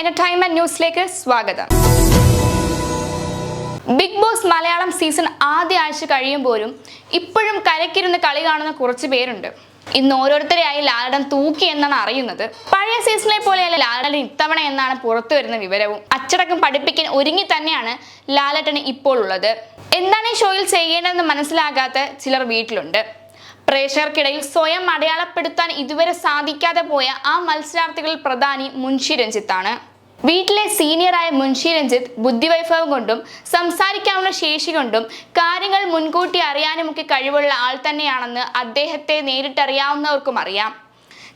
Entertainment ന്യൂസിലേക്ക് സ്വാഗതം. Big boss Malayalam season ആദ്യ ആഴ്ച കഴിയുമ്പോഴും ഇപ്പോഴും കരക്കിരുന്ന് കളി കാണുന്ന കുറച്ച് പേരുണ്ട്. ഇന്ന് ഓരോരുത്തരെയായി ലാലടൻ തൂക്കി എന്നാണ് അറിയുന്നത്. പഴയ സീസണിലെ പോലെയല്ല ലാലടൻ ഇത്തവണ എന്നാണ് പുറത്തു വരുന്ന വിവരവും അച്ചടക്കം പഠിപ്പിക്കാൻ ഒരുങ്ങി തന്നെയാണ് ലാലട്ടന് ഇപ്പോൾ ഉള്ളത്. എന്താണ് ഈ ഷോയിൽ ചെയ്യേണ്ടതെന്ന് മനസ്സിലാകാത്ത ചിലർ വീട്ടിലുണ്ട്. പ്രേക്ഷകർക്കിടയിൽ സ്വയം അടയാളപ്പെടുത്താൻ ഇതുവരെ സാധിക്കാതെ പോയ ആ മത്സരാർത്ഥികളിൽ പ്രധാനി മുൻഷി രഞ്ജിത്താണ്. വീട്ടിലെ സീനിയറായ മുൻഷി രഞ്ജിത്ത് ബുദ്ധിവൈഭവം കൊണ്ടും സംസാരിക്കാവുന്ന ശേഷി കൊണ്ടും കാര്യങ്ങൾ മുൻകൂട്ടി അറിയാനുമൊക്കെ കഴിവുള്ള ആൾ തന്നെയാണെന്ന് അദ്ദേഹത്തെ നേരിട്ടറിയാവുന്നവർക്കും അറിയാം.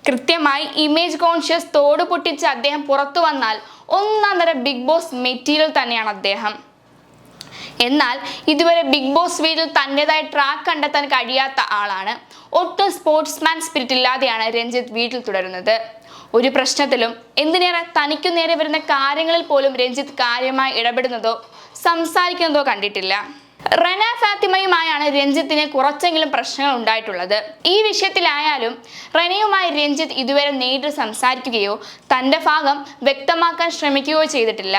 കൃത്യമായി ഇമേജ് കോൺഷ്യസ് തോട് പൊട്ടിച്ച് അദ്ദേഹം പുറത്തു വന്നാൽ ഒന്നാം തരം ബിഗ് ബോസ് മെറ്റീരിയൽ തന്നെയാണ് അദ്ദേഹം. എന്നാൽ ഇതുവരെ ബിഗ് ബോസ് വീട്ടിൽ തന്റെതായ ട്രാക്ക് കണ്ടെത്താൻ കഴിയാത്ത ആളാണ്. ഒട്ടും സ്പോർട്സ്മാൻ സ്പിരിറ്റ് ഇല്ലാതെയാണ് രഞ്ജിത്ത് വീട്ടിൽ തുടരുന്നത്. ഒരു പ്രശ്നത്തിലും എന്തിനേറെ തനിക്കു നേരെ വരുന്ന കാര്യങ്ങളിൽ പോലും രഞ്ജിത്ത് കാര്യമായി ഇടപെടുന്നതോ സംസാരിക്കുന്നതോ കണ്ടിട്ടില്ല. റന ഫാത്തിമയുമായാണ് രഞ്ജിത്തിന് കുറച്ചെങ്കിലും പ്രശ്നങ്ങൾ ഉണ്ടായിട്ടുള്ളത്. ഈ വിഷയത്തിലായാലും റനയുമായി രഞ്ജിത്ത് ഇതുവരെ നേരിട്ട് സംസാരിക്കുകയോ തന്റെ ഭാഗം വ്യക്തമാക്കാൻ ശ്രമിക്കുകയോ ചെയ്തിട്ടില്ല.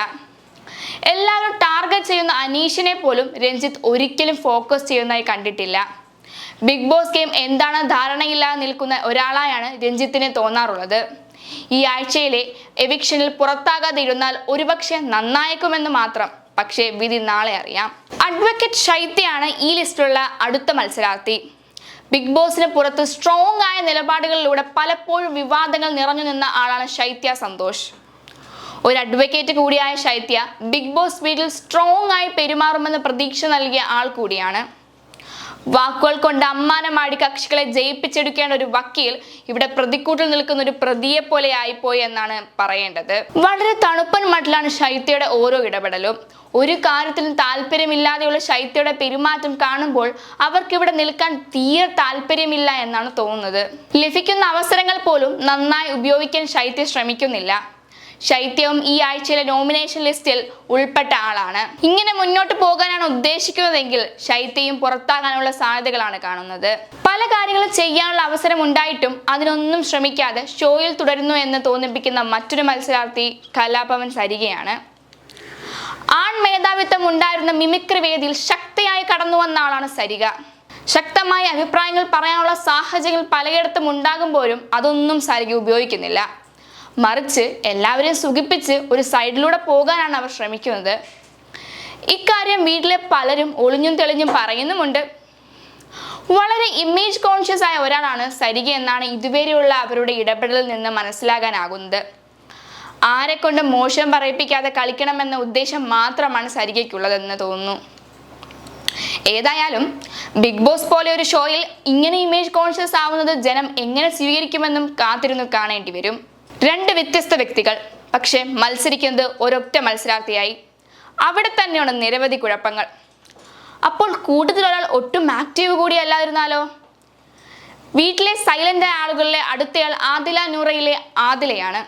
എല്ലാവരും ടാർഗറ്റ് ചെയ്യുന്ന അനീഷിനെ പോലും രഞ്ജിത്ത് ഒരിക്കലും ഫോക്കസ് ചെയ്യുന്നതായി കണ്ടിട്ടില്ല. ബിഗ് ബോസ് ഗെയിം എന്താണ് ധാരണയില്ലാതെ നിൽക്കുന്ന ഒരാളായാണ് രഞ്ജിത്തിനെ തോന്നാറുള്ളത്. ഈ ആഴ്ചയിലെ എവിക്ഷനിൽ പുറത്താകാതെ ഇരുന്നാൽ ഒരുപക്ഷെ നന്നായേക്കുമെന്ന് മാത്രം. പക്ഷേ വിധി നാളെ അറിയാം. അഡ്വക്കേറ്റ് ശൈത്യയാണ് ഈ ലിസ്റ്റിലുള്ള അടുത്ത മത്സരാർത്ഥി. ബിഗ് ബോസിന് പുറത്ത് സ്ട്രോങ് ആയ നിലപാടുകളിലൂടെ പലപ്പോഴും വിവാദങ്ങൾ നിറഞ്ഞു നിന്ന ആളാണ് ശൈത്യ സന്തോഷ്. ഒരു അഡ്വക്കേറ്റ് കൂടിയായ ശൈത്യ ബിഗ് ബോസ് വീട്ടിൽ സ്ട്രോങ് ആയി പെരുമാറുമെന്ന് പ്രതീക്ഷ നൽകിയ ആൾ കൂടിയാണ്. വാക്കുകൾ കൊണ്ട് അമ്മാനമാടി കക്ഷികളെ ജയിപ്പിച്ചെടുക്കേണ്ട ഒരു വക്കീൽ ഇവിടെ പ്രതിക്കൂട്ടിൽ നിൽക്കുന്ന ഒരു പ്രതിയെ പോലെ ആയിപ്പോയി എന്നാണ് പറയേണ്ടത്. വളരെ തണുപ്പൻ മട്ടിലാണ് ശൈത്യയുടെ ഓരോ ഇടപെടലും. ഒരു കാര്യത്തിലും താല്പര്യമില്ലാതെയുള്ള ശൈത്യയുടെ പെരുമാറ്റം കാണുമ്പോൾ അവർക്കിവിടെ നിൽക്കാൻ തീരെ താല്പര്യമില്ല എന്നാണ് തോന്നുന്നത്. ലഭിക്കുന്ന അവസരങ്ങൾ പോലും നന്നായി ഉപയോഗിക്കാൻ ശൈത്യ ശ്രമിക്കുന്നില്ല. ശൈത്യവും ഈ ആഴ്ചയിലെ നോമിനേഷൻ ലിസ്റ്റിൽ ഉൾപ്പെട്ട ആളാണ്. ഇങ്ങനെ മുന്നോട്ട് പോകാനാണ് ഉദ്ദേശിക്കുന്നതെങ്കിൽ ശൈത്യയും പുറത്താകാനുള്ള സാധ്യതകളാണ് കാണുന്നത്. പല കാര്യങ്ങളും ചെയ്യാനുള്ള അവസരം ഉണ്ടായിട്ടും അതിനൊന്നും ശ്രമിക്കാതെ ഷോയിൽ തുടരുന്നു എന്ന് തോന്നിപ്പിക്കുന്ന മറ്റൊരു മത്സരാർത്ഥി കലാഭവൻ സരികയാണ്. ആൺ മേധാവിത്വം ഉണ്ടായിരുന്ന മിമിക്രി വേദിയിൽ ശക്തിയായി കടന്നു വന്ന ആളാണ് സരിക. ശക്തമായ അഭിപ്രായങ്ങൾ പറയാനുള്ള സാഹചര്യങ്ങൾ പലയിടത്തും ഉണ്ടാകുമ്പോഴും അതൊന്നും സരിക ഉപയോഗിക്കുന്നില്ല. മറിച്ച് എല്ലാവരെയും സുഖിപ്പിച്ച് ഒരു സൈഡിലൂടെ പോകാനാണ് അവർ ശ്രമിക്കുന്നത്. ഇക്കാര്യം വീട്ടിലെ പലരും ഒളിഞ്ഞും തെളിഞ്ഞും പറയുന്നുമുണ്ട്. വളരെ ഇമേജ് കോൺഷ്യസ് ആയ ഒരാളാണ് സരിക എന്നാണ് ഇതുവരെയുള്ള അവരുടെ ഇടപെടലിൽ നിന്ന് മനസ്സിലാകാനാകുന്നത്. ആരെ കൊണ്ട് മോശം പറയിപ്പിക്കാതെ കളിക്കണമെന്ന ഉദ്ദേശം മാത്രമാണ് സരികയ്ക്കുള്ളതെന്ന് തോന്നുന്നു. ഏതായാലും ബിഗ് ബോസ് പോലെ ഒരു ഷോയിൽ ഇങ്ങനെ ഇമേജ് കോൺഷ്യസ് ആവുന്നത് ജനം എങ്ങനെ സ്വീകരിക്കുമെന്നും കാത്തിരുന്നു കാണേണ്ടി വരും രണ്ട് വ്യത്യസ്ത വ്യക്തികൾ. പക്ഷേ മത്സരിക്കുന്നത് ഒരൊറ്റ മത്സരാർത്ഥിയായി. അവിടെ തന്നെയാണ് നിരവധി കുഴപ്പങ്ങൾ. അപ്പോൾ കൂടുതൽ ഒരാൾ ഒട്ടും ആക്റ്റീവ് കൂടി അല്ലാതിരുന്നാലോ? വീട്ടിലെ സൈലന്റ് ആളുകളിലെ അടുത്തയാൾ ആദില നൂറയിലെ ആദിലയാണ്.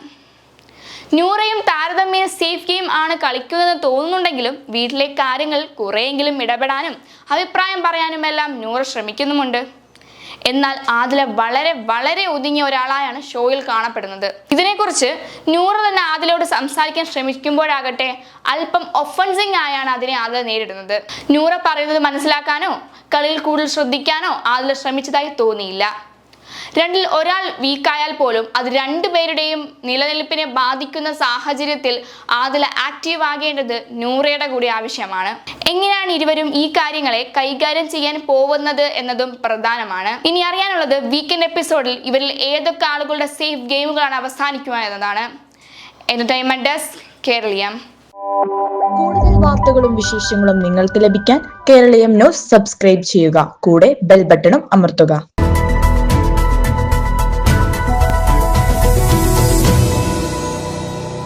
നൂറയും താരതമ്യേന സേഫ് ഗെയിം ആണ് കളിക്കുന്നതെന്ന് തോന്നുന്നുണ്ടെങ്കിലും വീട്ടിലെ കാര്യങ്ങൾ കുറെയെങ്കിലും ഇടപെടാനും അഭിപ്രായം പറയാനുമെല്ലാം നൂറ ശ്രമിക്കുന്നുമുണ്ട്. എന്നാൽ ആദില വളരെ വളരെ ഒതുങ്ങിയ ഒരാളായാണ് ഷോയിൽ കാണപ്പെടുന്നത്. ഇതിനെക്കുറിച്ച് നൂറ തന്നെ ആദിലോട് സംസാരിക്കാൻ ശ്രമിക്കുമ്പോഴാകട്ടെ അല്പം ഒഫൻസിങ് ആയാണ് അതിനെ ആദില നേരിടുന്നത്. നൂറ പറയുന്നത് മനസ്സിലാക്കാനോ കളിയിൽ കൂടുതൽ ശ്രദ്ധിക്കാനോ ആദില ശ്രമിച്ചതായി തോന്നിയില്ല. രണ്ടിൽ ഒരാൾ വീക്കായാൽ പോലും അത് രണ്ടുപേരുടെയും നിലനിൽപ്പിനെ ബാധിക്കുന്ന സാഹചര്യത്തിൽ ആദില ആക്റ്റീവ് ആകേണ്ടത് നൂറയുടെ കൂടി ആവശ്യമാണ്. എങ്ങനെയാണ് ഇരുവരും ഈ കാര്യങ്ങളെ കൈകാര്യം ചെയ്യാൻ പോകുന്നത് എന്നതും പ്രധാനമാണ്. ഇനി അറിയാനുള്ളത് വീക്കെൻഡ് എപ്പിസോഡിൽ ഇവരിൽ ഏതൊക്കെ ആളുകളുടെ സേഫ് ഗെയിമുകളാണ് അവസാനിക്കുക എന്നതാണ്. Entertainment desk Keraleeyam. കൂടുതൽ വാർത്തകളും വിശേഷങ്ങളും നിങ്ങൾക്ക് ലഭിക്കാൻ കേരളീയം ന്യൂസ് സബ്സ്ക്രൈബ് ചെയ്യുക. കൂടെ ബെൽ ബട്ടണും അമർത്തുക.